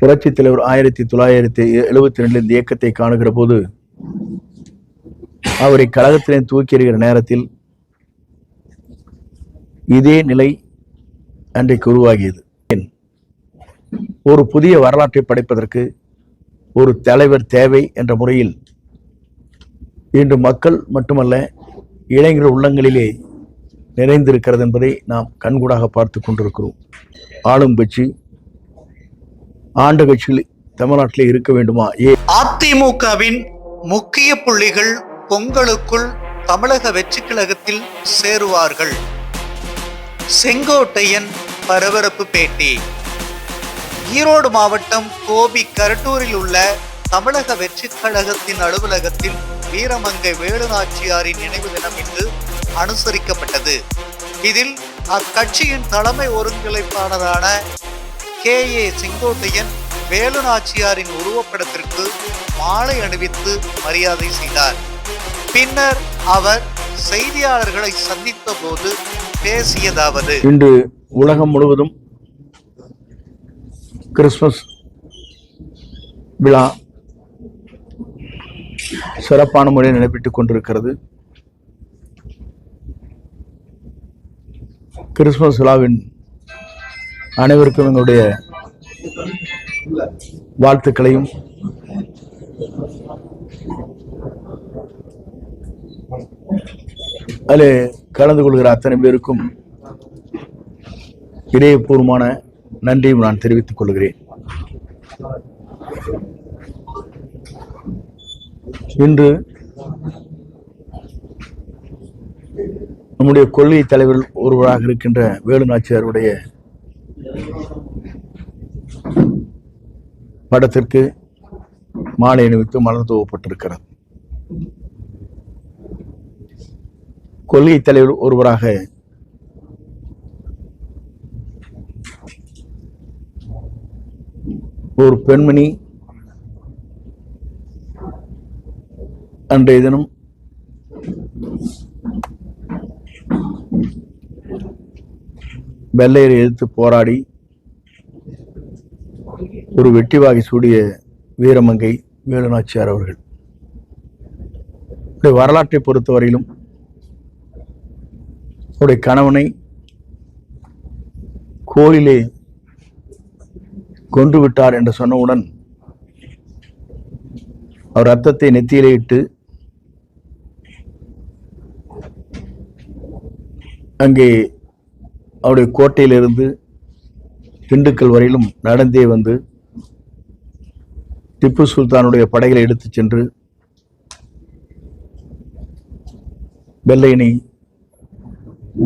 புரட்சித் தலைவர் ஆயிரத்தி தொள்ளாயிரத்தி எழுபத்தி ரெண்டில் இந்த இயக்கத்தை காணுகிற போது அவரை கழகத்திலே தூக்கி எறிகிற நேரத்தில் இதே நிலை அன்றைக்கு உருவாகியது. ஒரு புதிய வரலாற்றை படைப்பதற்கு ஒரு தலைவர் தேவை என்ற முறையில் இன்று மக்கள் மட்டுமல்ல இளைஞர் உள்ளங்களிலே நிறைந்திருக்கிறது என்பதை நாம் கண்கூடாக பார்த்து கொண்டிருக்கிறோம். ஆளும் கட்சி ஆண்ட கட்சிகள் தமிழ்நாட்டில் இருக்க வேண்டுமா? ஏ அதிமுகவின் முக்கிய புள்ளிகள் பொங்கலுக்குள் தமிழக வெற்றி கழகத்தில் சேருவார்கள். செங்கோட்டையன் பரபரப்பு பேட்டி. ஈரோடு மாவட்டம் கோபி கரட்டூரில் உள்ள தமிழக வெற்றி கழகத்தின் அலுவலகத்தில் வீரமங்கை வேலுநாச்சியாரின் நினைவு தினம் இன்று அனுசரிக்கப்பட்டது. இதில் அக்கட்சியின் தலைமை ஒருங்கிணைப்பாளரான கே. ஏ. செங்கோட்டையன் வேலுநாச்சியாரின் உருவப்படத்திற்கு மாலை அணிவித்து மரியாதை செய்தார். பின்னர் அவர் செய்தியாளர்களை சந்தித்த போது பேசியதாவது. இன்று உலகம் முழுவதும் கிறிஸ்மஸ் விழா சிறப்பான முறையில் நடைபெற்றுக் கொண்டிருக்கிறது. கிறிஸ்மஸ் விழாவின் அனைவருக்கும் எங்களுடைய வாழ்த்துக்களையும். அதில் கலந்து கொள்கிற அத்தனை பேருக்கும் இதயபூர்வமான நன்றியும் நான் தெரிவித்துக் கொள்கிறேன். இன்று நம்முடைய கொள்கை தலைவர் ஒருவராக இருக்கின்ற வேலு நாச்சியாருடைய படத்திற்கு மாலை அணிவித்து மலர் துவப்பட்டிருக்கிறது. கொள்கை தலைவர் ஒருவராக ஒரு பெண்மணி அன்றைய தினம் வெள்ளையரை எதிர்த்து போராடி ஒரு வெட்டிவாகி சூடிய வீரமங்கை வேலுநாச்சியார் அவர்கள். வரலாற்றை பொறுத்தவரையிலும் அவருடைய கணவனை கோயிலே கொன்று விட்டார் என்று சொன்னவுடன் அவர் ரத்தத்தை நெத்தியிலே இட்டு அங்கே அவருடைய கோட்டையிலிருந்து திண்டுக்கல் வரையிலும் நடந்தே வந்து திப்பு சுல்தானுடைய படைகளை எடுத்துச் சென்று வெள்ளையனை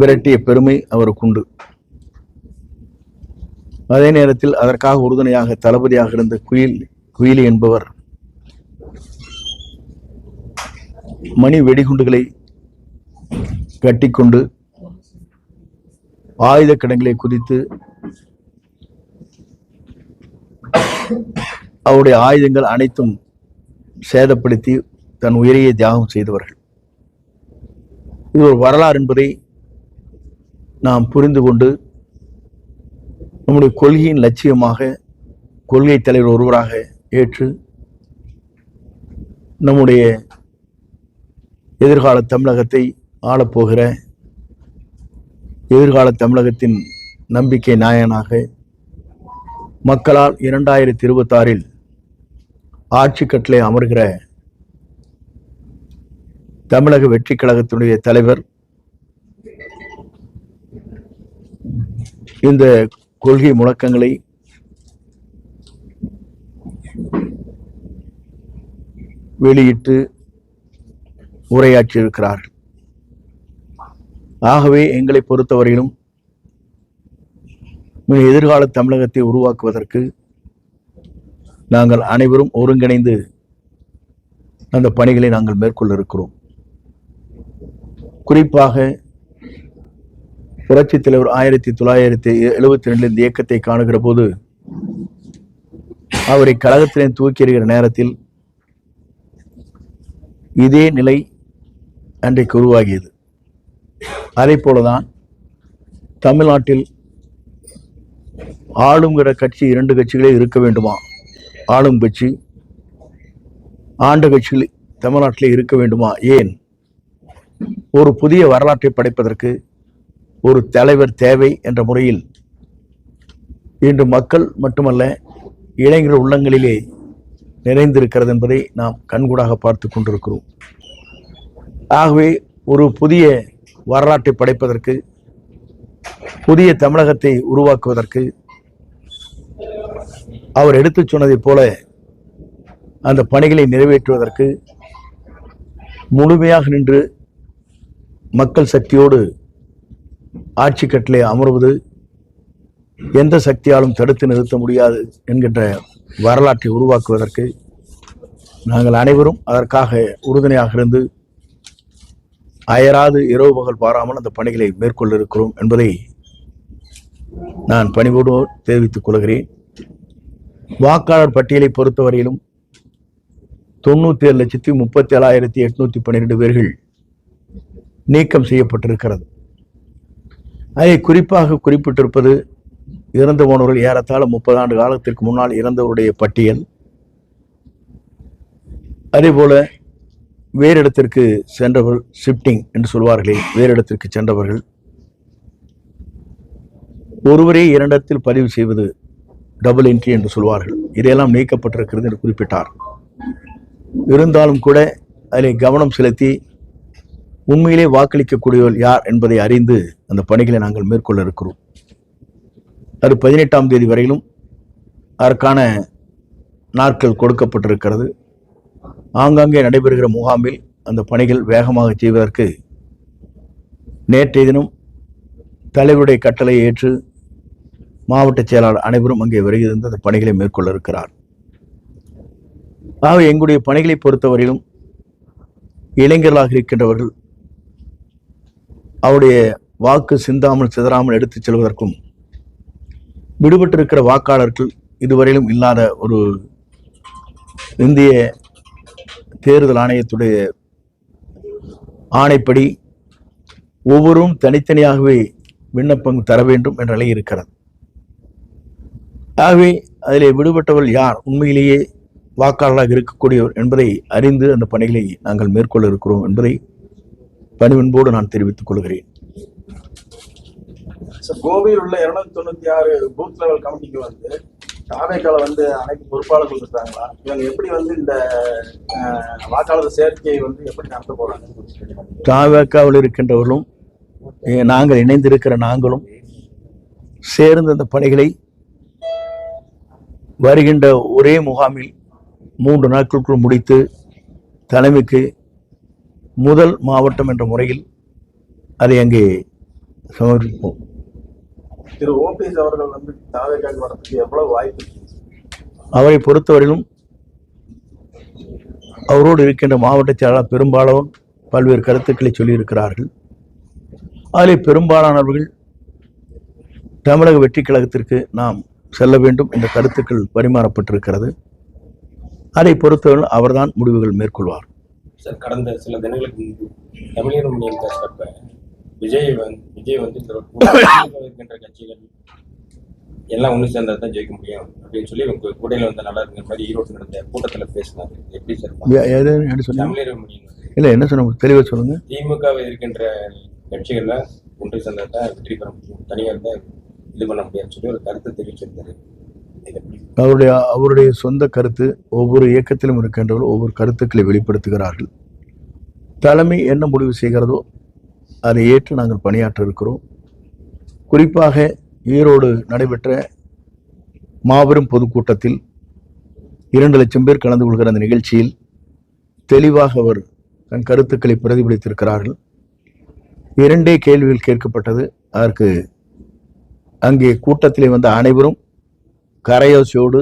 விரட்டிய பெருமை அவருக்கு உண்டு. அதே நேரத்தில் அதற்காக உறுதுணையாக தளபதியாக இருந்த குயில் குயிலி என்பவர் மணி வெடிகுண்டுகளை கட்டிக்கொண்டு ஆயுத கிடங்களை குதித்து அவருடைய ஆயுதங்கள் அனைத்தும் சேதப்படுத்தி தன் உயிரையே தியாகம் செய்தவர்கள். இது ஒரு வரலாறு என்பதை நாம் புரிந்து கொண்டு நம்முடைய கொள்கையின் லட்சியமாக கொள்கை தலைவர் ஒருவராக ஏற்று நம்முடைய எதிர்கால தமிழகத்தை ஆளப்போகிற எதிர்கால தமிழகத்தின் நம்பிக்கை நாயனாக மக்களால் இரண்டாயிரத்தி இருபத்தாறில் ஆட்சி கட்டளை அமர்கிற தமிழக வெற்றி கழகத்தினுடைய தலைவர் இந்த கொள்கை முழக்கங்களை வெளியிட்டு உரையாற்றியிருக்கிறார் ஆகவே எங்களை பொறுத்தவரையிலும் எதிர்கால தமிழகத்தை உருவாக்குவதற்கு நாங்கள் அனைவரும் ஒருங்கிணைந்து அந்த பணிகளை நாங்கள் மேற்கொள்ள இருக்கிறோம். குறிப்பாக புரட்சித் தலைவர் ஆயிரத்தி தொள்ளாயிரத்தி எழுபத்தி ரெண்டில் இந்த இயக்கத்தை காணுகிற போது அவரை கழகத்திலே தூக்கி எறிகிற நேரத்தில் இதே நிலை அன்றைக்கு உருவாகியது. அதே போலதான் தமிழ்நாட்டில் ஆளுங்கிற கட்சி இரண்டு கட்சிகளே இருக்க வேண்டுமா? ஆளும் கட்சி ஆண்ட கட்சிகள் தமிழ்நாட்டிலே இருக்க வேண்டுமா? ஏன்? ஒரு புதிய வரலாற்றை படைப்பதற்கு ஒரு தலைவர் தேவை என்ற முறையில் இன்று மக்கள் மட்டுமல்ல இளைஞர் உள்ளங்களிலே நிறைந்திருக்கிறது என்பதை நாம் கண்கூடாக பார்த்து கொண்டிருக்கிறோம். ஆகவே ஒரு புதிய வரலாற்றை படைப்பதற்கு புதிய தமிழகத்தை உருவாக்குவதற்கு அவர் எடுத்துச் சொன்னதைப் போல அந்த பணிகளை நிறைவேற்றுவதற்கு முழுமையாக நின்று மக்கள் சக்தியோடு ஆட்சி கட்டளை அமர்வது எந்த சக்தியாலும் தடுத்து நிறுத்த முடியாது என்கின்ற வரலாற்றை உருவாக்குவதற்கு நாங்கள் அனைவரும் அதற்காக உறுதுணையாக இருந்து அயராது இரவு பகல் பாராமல் அந்த பணிகளை மேற்கொள்ள இருக்கிறோம் என்பதை நான் பணிவோடு தெரிவித்துக் கொள்கிறேன். வாக்காளர் பட்டியலை பொறுத்தவரையிலும் தொண்ணூத்தி ஏழு லட்சத்தி முப்பத்தி ஏழாயிரத்தி எட்நூத்தி பன்னிரெண்டு பேர்கள் நீக்கம் செய்யப்பட்டிருக்கிறது. அதை குறிப்பாக குறிப்பிட்டிருப்பது இறந்து போனவர்கள் ஏறத்தாழ முப்பது ஆண்டு காலத்திற்கு முன்னால் இறந்தவருடைய பட்டியல். அதேபோல வேறு இடத்திற்கு சென்றவர் ஷிஃப்டிங் என்று சொல்வார்களே வேறு இடத்திற்கு சென்றவர்கள். ஒருவரே இரண்டத்தில் பதிவு செய்வது டபுள் என்ட்ரி என்று சொல்வார்கள். இதையெல்லாம் நீக்கப்பட்டிருக்கிறது என்று குறிப்பிட்டார். இருந்தாலும் கூட அதில் கவனம் செலுத்தி உண்மையிலே வாக்களிக்கக்கூடியவர் யார் என்பதை அறிந்து அந்த பணிகளை நாங்கள் மேற்கொள்ள இருக்கிறோம். அது பதினெட்டாம் தேதி வரையிலும் அதற்கான நாட்கள் கொடுக்கப்பட்டிருக்கிறது. ஆங்காங்கே நடைபெறுகிற முகாமில் அந்த பணிகள் வேகமாக செய்வதற்கு நேற்றைய தினம் தலைவருடைய கட்டளையை ஏற்று மாவட்ட செயலாளர் அனைவரும் அங்கே வருகிறது அந்த பணிகளை மேற்கொள்ள இருக்கிறார். ஆக எங்களுடைய பணிகளை பொறுத்தவரையிலும் இளைஞர்களாக இருக்கின்றவர்கள் அவருடைய வாக்கு சிந்தாமல் சிதறாமல் எடுத்துச் செல்வதற்கும் விடுபட்டிருக்கிற வாக்காளர்கள் இதுவரையிலும் இல்லாத ஒரு இந்திய தேர்தல் ஆணையத்துடைய ஆணைப்படி ஒவ்வொருவரும் தனித்தனியாகவே விண்ணப்பம் தர வேண்டும் என்ற நிலை இருக்கிறது. ஆகவே அதிலே விடுபட்டவர்கள் யார்? உண்மையிலேயே வாக்காளராக இருக்கக்கூடியவர் என்பதை அறிந்து அந்த பணிகளை நாங்கள் மேற்கொள்ள இருக்கிறோம் என்பதை பணிவன்போடு நான் தெரிவித்துக் கொள்கிறேன். கோவையில் உள்ள இருநூத்தி தொண்ணூத்தி ஆறு பூத் லெவல் கமிட்டிக்கு வந்து தாவேக்கால வந்து அனைத்து பொறுப்பாளர்கள் இருக்காங்களா? இவங்க எப்படி வந்து இந்த வாக்காளர் சேர்க்கையை வந்து எப்படி நடத்த போறாங்க? தாவக்காவில் இருக்கின்றவர்களும் நாங்கள் இணைந்திருக்கிற நாங்களும் சேர்ந்த அந்த பணிகளை வருகின்ற ஒரே முகாமில் மூன்று நாட்களுக்குள் முடித்து தலைமைக்கு முதல் மாவட்டம் என்ற முறையில் அதை அங்கே சமர்ப்பிப்போம். திரு ஓபிஎஸ் அவர்கள் வந்து தாவேக்காக்கு வரதுக்கு எவ்வளவு வாய்ப்பு அவரை பொறுத்தவரையிலும் அவரோடு இருக்கின்ற மாவட்ட செயலாளர் பெரும்பாலும் பல்வேறு கருத்துக்களை சொல்லியிருக்கிறார்கள். அதில் பெரும்பாலானவர்கள் தமிழக வெற்றி கழகத்திற்கு நாம் செல்ல வேண்டும் என்ற கருத்துக்கள் பரிமாறப்பட்டிருக்கிறது. அதை பொறுத்தவரை அவர்தான் முடிவுகள் மேற்கொள்வார். சார் கடந்த சில தினங்களுக்கு முன்பு தமிழர் முன்னேற்ற பேசுறப்ப விஜய் வந்து விஜய் வந்து இருக்கின்ற கட்சிகள் எல்லாம் ஒன்று சேர்ந்தா தான் ஜெயிக்க முடியும் அப்படின்னு சொல்லி உங்க கூடையில வந்து நல்லா இருக்கிற மாதிரி ஈரோடு நடந்த கூட்டத்துல பேசினாரு. எப்படி சார் இல்லை என்ன சொன்ன தெளிவாக சொல்லுங்க. திமுக இருக்கின்ற கட்சிகள்ல ஒன்று சேர்ந்தா தான் வெற்றி பெற முடியும். தனியார் தான் இது பண்ண முடியாதுன்னு சொல்லி ஒரு கருத்தை தெரிவிச்சிருந்தாரு. அவருடைய அவருடைய சொந்த கருத்து ஒவ்வொரு இயக்கத்திலும் இருக்கின்றவர்கள் ஒவ்வொரு கருத்துக்களை வெளிப்படுத்துகிறார்கள். தலைமை என்ன முடிவு செய்கிறதோ அதை ஏற்று நாங்கள் பணியாற்ற இருக்கிறோம். குறிப்பாக ஈரோடு நடைபெற்ற மாபெரும் பொதுக்கூட்டத்தில் இரண்டு லட்சம் பேர் கலந்து கொள்கிற அந்த நிகழ்ச்சியில் தெளிவாக அவர் தன் கருத்துக்களை பிரதிபலித்திருக்கிறார்கள். இரண்டே கேள்விகள் கேட்கப்பட்டது. அதற்கு அங்கே கூட்டத்திலே வந்த அனைவரும் கரையோசையோடு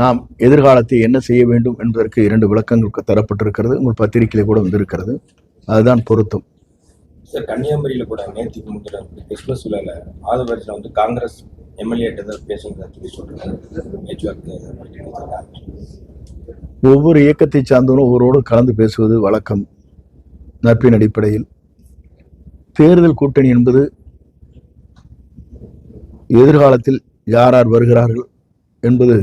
நாம் எதிர்காலத்தை என்ன செய்ய வேண்டும் என்பதற்கு இரண்டு விளக்கங்கள் தரப்பட்டிருக்கிறது. உங்கள் பத்திரிகையில கூட வந்திருக்கிறது. அதுதான் பொருத்தம். சார் கன்னியாகுமரியில கூட நேற்று முந்தின கிறிஸ்மஸ் விழாவில் ஆதவரத்தில் வந்து காங்கிரஸ் எம்எல்ஏ தான் பேசுகிறதா சொல்லி பேச்சுவார்த்தை ஒவ்வொரு இயக்கத்தை சார்ந்தவரும் ஒவ்வொருவரோடு கலந்து பேசுவது வழக்கம். நட்பின் அடிப்படையில். தேர்தல் கூட்டணி என்பது எதிர்காலத்தில் யார் யார் வருகிறார்கள் என்பது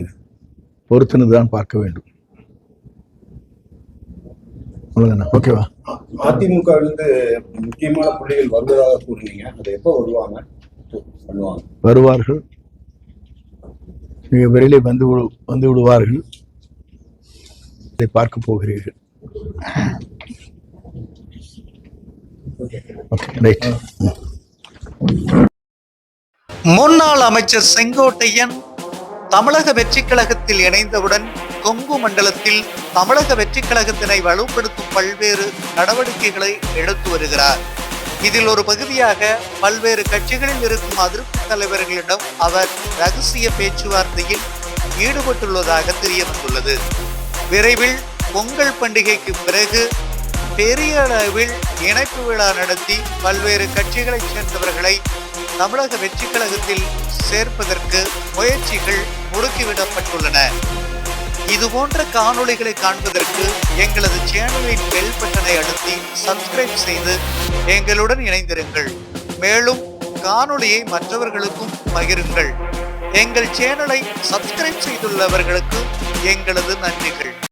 பொறுத்திருந்து தான் பார்க்க வேண்டும். அவ்வளவுதானே? ஓகேவா? அதிமுக இருந்து முக்கியமான புள்ளிகள் வருவதாக கூறினீங்க. அது எப்போ வருவாங்க? பண்ணுவாங்க. வருவார்கள். மிக விரைவில் வந்து வந்து விடுவார்கள். இதை பார்க்க போகிறீர்கள். ஓகே ரைட் முன்னாள் அமைச்சர் செங்கோட்டையன் தமிழக வெற்றிக் கழகத்தில் இணைந்தவுடன் கொங்கு மண்டலத்தில் தமிழக வெற்றிக் கழகத்தினை வலுப்படுத்தும் பல்வேறு நடவடிக்கைகளை எடுத்து வருகிறார். இதில் ஒரு பகுதியாக பல்வேறு கட்சிகளில் இருக்கும் அதிருப்தி தலைவர்களிடம் அவர் ரகசிய பேச்சுவார்த்தையில் ஈடுபட்டுள்ளதாக தெரிய வந்துள்ளது விரைவில் பொங்கல் பண்டிகைக்கு பிறகு பெரிய அளவில் இணைப்பு விழா நடத்தி பல்வேறு கட்சிகளைச் சேர்ந்தவர்களை தமிழக வெற்றி கழகத்தில் சேர்ப்பதற்கு முயற்சிகள் முடுக்கிவிடப்பட்டுள்ளன. இது போன்ற காணொளிகளை காண்பதற்கு எங்களது சேனலின் பெல் பட்டனை அழுத்தி சப்ஸ்கிரைப் செய்து எங்களுடன் இணைந்திருங்கள். மேலும் காணொளியை மற்றவர்களுக்கும் பகிருங்கள். எங்கள் சேனலை சப்ஸ்கிரைப் செய்துள்ளவர்களுக்கு எங்களது நன்றிகள்.